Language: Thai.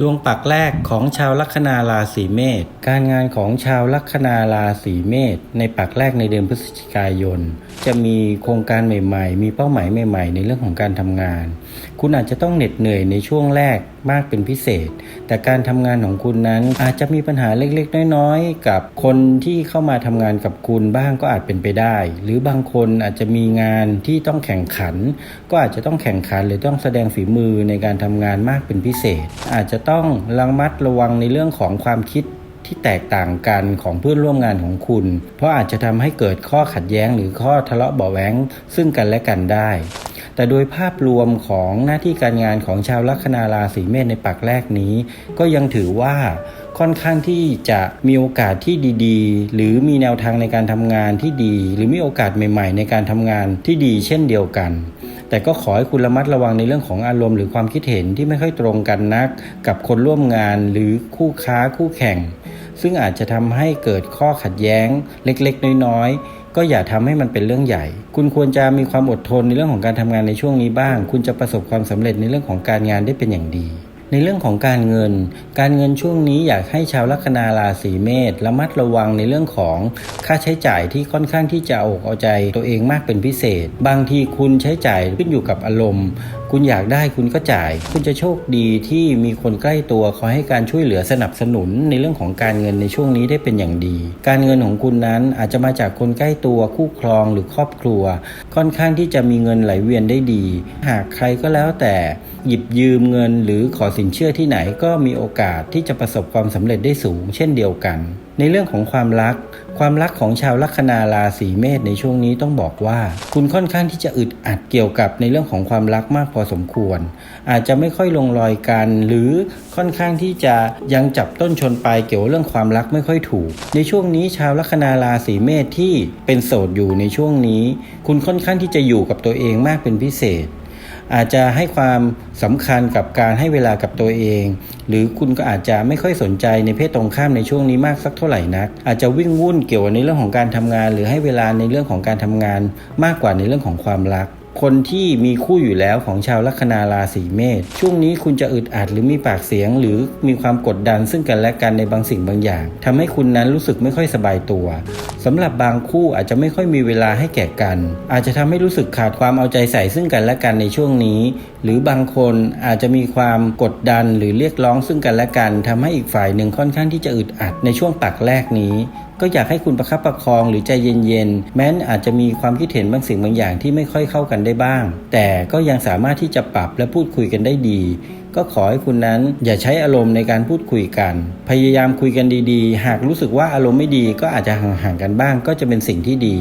ดวงปักแรกของชาวลัคนาราศีเมษ การงานของชาวลัคนาราศีเมษ ในปักแรกในเดือนพฤศจิกายน จะมีโครงการใหม่ ๆ มีเป้าหมายใหม่ ๆ ในเรื่องของการทำงานคุณอาจจะต้องเหน็ดเหนื่อยในช่วงแรกมากเป็นพิเศษ แต่การทำงานของคุณนั้นอาจจะมีปัญหาเล็กๆ น้อยๆ กับคนที่เข้ามาทำงานกับคุณบ้างก็อาจเป็นไปได้ หรือบางคนอาจจะมีงานที่ต้องแข่งขัน ก็อาจจะต้องแข่งขันหรือต้องแสดงฝีมือในการทำงานมากเป็นพิเศษ อาจจะต้องระมัดระวังในเรื่องของความคิดที่แตกต่างกันของเพื่อนร่วมงานของคุณ เพราะอาจจะทำให้เกิดข้อขัดแย้งหรือข้อทะเลาะเบาะแว้งซึ่งกันและกันได้ แต่โดยภาพรวมของหน้าที่การงานของชาวลัคนาราศีเมษในปักแรกนี้ ก็ยังถือว่าค่อนข้างที่จะมีโอกาสที่ดีๆ หรือมีแนวทางในการทำงานที่ดี หรือมีโอกาสใหม่ ๆ ในการทำงานที่ดีเช่นเดียวกัน แต่ก็ขอให้คุณระมัดระวังในเรื่องของอารมณ์หรือความคิดเห็นที่ไม่ค่อยตรงกันนัก กับคนร่วมงานหรือคู่ค้าคู่แข่ง ซึ่งอาจจะทำให้เกิดข้อขัดแย้งเล็กๆ น้อยๆ ก็อย่าทำให้มันเป็นเรื่องใหญ่ คุณควรจะมีความอดทนในเรื่องของการทำงานในช่วงนี้บ้าง คุณจะประสบความสำเร็จในเรื่องของการงานได้เป็นอย่างดี ในเรื่องของการเงิน การเงินช่วงนี้อยากให้ชาวลัคนาราศีเมษระมัดระวังในเรื่องของค่าใช้จ่ายที่ค่อนข้างที่จะอกเอาใจตัวเองมากเป็นพิเศษ บางทีคุณใช้จ่ายขึ้นอยู่กับอารมณ์คุณอยากได้คุณก็จ่าย คุณจะโชคดีที่มีคนใกล้ตัวคอยให้การช่วยเหลือสนับสนุนในเรื่องของการเงินในช่วงนี้ได้เป็นอย่างดี การเงินของคุณนั้นอาจจะมาจากคนใกล้ตัวคู่ครองหรือครอบครัว ค่อนข้างที่จะมีเงินไหลเวียนได้ดี หากใครก็แล้วแต่หยิบยืมเงินหรือขอสินเชื่อที่ไหนก็มีโอกาสที่จะประสบความสำเร็จได้สูง เช่นเดียวกัน ในเรื่องของความรัก ความรักของชาวลัคนาราศีเมษในช่วงนี้ต้องบอกว่า คุณค่อนข้างที่จะอึดอัดเกี่ยวกับในเรื่องของความรักมากพอสมควร อาจจะไม่ค่อยลงรอยกัน หรือค่อนข้างที่จะยังจับต้นชนปลายเกี่ยวเรื่องความรักไม่ค่อยถูก ในช่วงนี้ชาวลัคนาราศีเมษที่เป็นโสดอยู่ในช่วงนี้ คุณค่อนข้างที่จะอยู่กับตัวเองมากเป็นพิเศษ อาจจะให้ความสำคัญกับการให้เวลากับตัวเอง หรือคุณก็อาจจะไม่ค่อยสนใจในเพศตรงข้ามในช่วงนี้มากสักเท่าไหร่นัก อาจจะวิ่งวุ่นเกี่ยวในเรื่องของการทำงาน หรือให้เวลาในเรื่องของการทำงานมากกว่าในเรื่องของความรัก คนที่มีคู่อยู่แล้วของชาวลัคนาราศีเมษช่วงนี้คุณจะอึดอัดหรือมีปากเสียง หรือมีความกดดันซึ่งกันและกันในบางสิ่งบางอย่างทำให้คุณนั้นรู้สึกไม่ค่อยสบายตัวสำหรับบางคู่อาจจะไม่ค่อยมีเวลาให้แก่กัน อาจจะทำให้รู้สึกขาดความเอาใจใส่ซึ่งกันและกันในช่วงนี้ หรือบางคนอาจจะมีความกดดันหรือเรียกร้องซึ่งกันและกันทำให้อีกฝ่ายหนึ่งค่อนข้างที่จะอึดอัดในช่วงปักแรกนี้ ก็อยากให้คุณประคับประคองหรือใจเย็นๆ แม้นอาจจะมีความคิดเห็นบางสิ่งบางอย่างที่ไม่ค่อยเข้ากันได้บ้าง แต่ก็ยังสามารถที่จะปรับและพูดคุยกันได้ดี ก็ขอให้คุณนั้นอย่าใช้อารมณ์ในการพูดคุยกัน พยายามคุยกันดีๆ หากรู้สึกว่าอารมณ์ไม่ดีก็อาจจะห่างๆกันบ้างก็จะเป็นสิ่งที่ดี